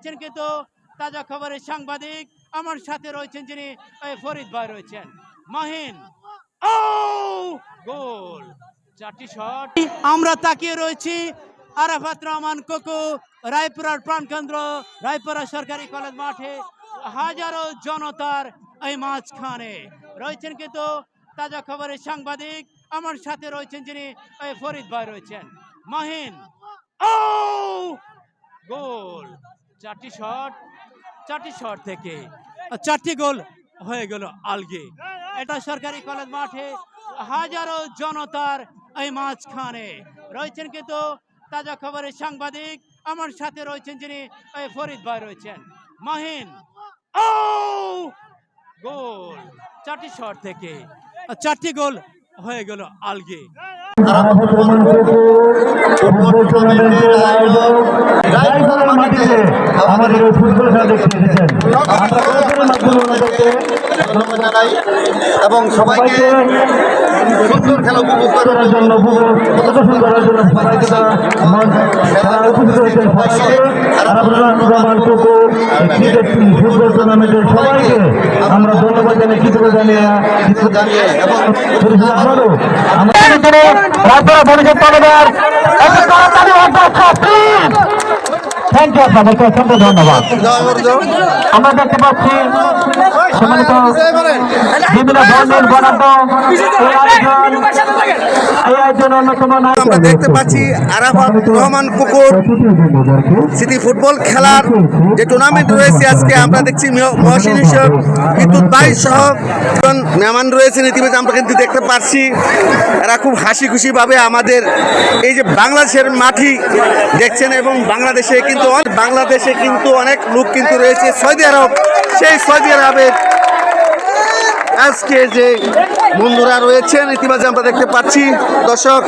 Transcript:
রয়েছেন কিন্তু তাজা খবরের সাংবাদিক আমার সাথে রয়েছেন যিনি ফরিদ ভাই রয়েছেন। মাহিন গোল। চারটি শট। আমরা তাকিয়ে রয়েছি আরাফাত রহমান কোকো, রায়পুরার প্রাণকেন্দ্র, রায়পুরা সরকারি কলেজ মাঠে হাজারো জনতার এই মাঝখানে। রয়েছেন কিন্তু তাজা খবরের সাংবাদিক আমার সাথে রয়েছেন যিনি ফরিদ ভাই রয়েছেন। মাহিন, ও, গোল। চারটি শট চারটি শট থেকে। চারটি গোল হয়ে গেল আলগে। এটা সরকারি কলেজ মাঠে হাজারো জনতার এই মাঝখানে। রয়েছেন কিন্তু তাজা খবরের সাংবাদিক আমার সাথে রয়েছেন যিনি এই ফরিদ ভাই রয়েছেন। মাহিন ও! গোল চারটি শট থেকে। চারটি গোল হয়ে গেল আলগে। আমাদের এই ফুটবল খেলা দেখতে এসেছেন। ধন্যবাদ জানাই এবং সবাইকে সুন্দর খেলা উপভোগ করার করার জন্য উপভোগ প্রদর্শন করার জন্য সবাইকে তারা মঞ্চ খেলা উপস্থিত হয়েছেন সবাইকে। আর আপনারা রহমান কুকুর ক্রিকেট ফুটবল টুর্নামেন্টের সবাইকে আমরা ধন্যবাদ জানিয়ে জানিয়ে জানিয়ে এবং আমাদের থ্যাংক ইউ আপনাদেরকে অসংখ্য ধন্যবাদ। আমরা দেখতে পাচ্ছি সম্মানিত বিভিন্ন ধরনের বরাদ্দ আমরা দেখতে পাচ্ছি আরাফাত রহমান কুকুর। সিটি ফুটবল খেলার যে টুর্নামেন্ট রয়েছে আজকে আমরা দেখছি মেহ- মহসিন হিসেব বিদ্যুৎ ভাই সহ মেহমান রয়েছেন ইতিমধ্যে আমরা কিন্তু দেখতে পাচ্ছি। এরা খুব হাসি খুশি ভাবে আমাদের এই যে বাংলাদেশের মাটি দেখছেন এবং বাংলাদেশে কিন্তু বাংলাদেশে কিন্তু অনেক লোক কিন্তু রয়েছে। সৌদি আরব সেই সৌদি আরবের আজকে যে বন্ধুরা রয়েছেন ইতিমধ্যে আমরা দেখতে পাচ্ছি। দর্শক